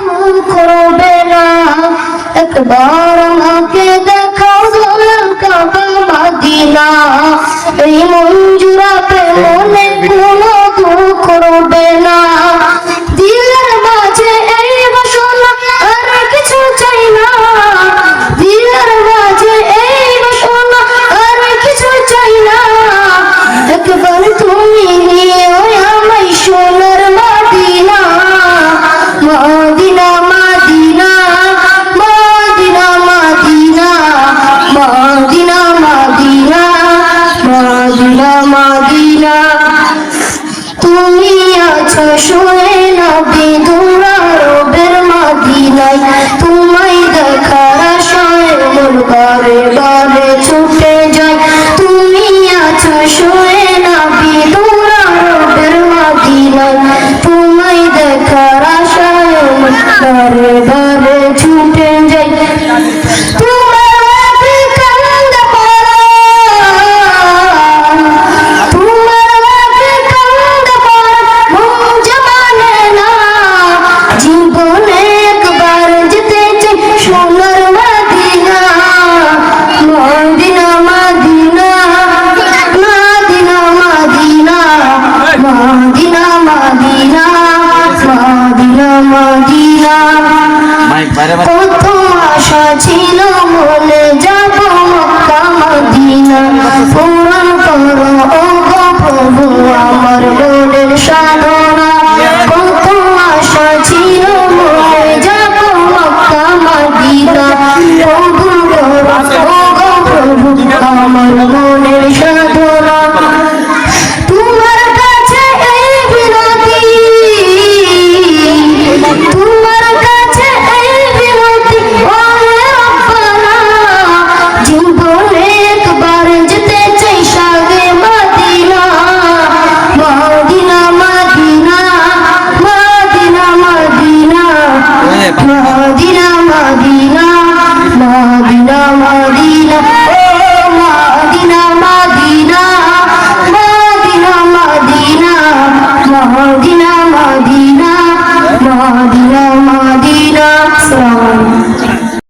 করবে না? একবার মদিনা তুমি আছো তোমায় দেখার আশায় মন বারে বারে ছুটে যায় তুমি আছো শুয়ে নবী তোমার বের নাই তোমায় দেখার আশায় মন বারে বারে কত আশা ছিল মনে যাব মক্কা মদিনা। ছিল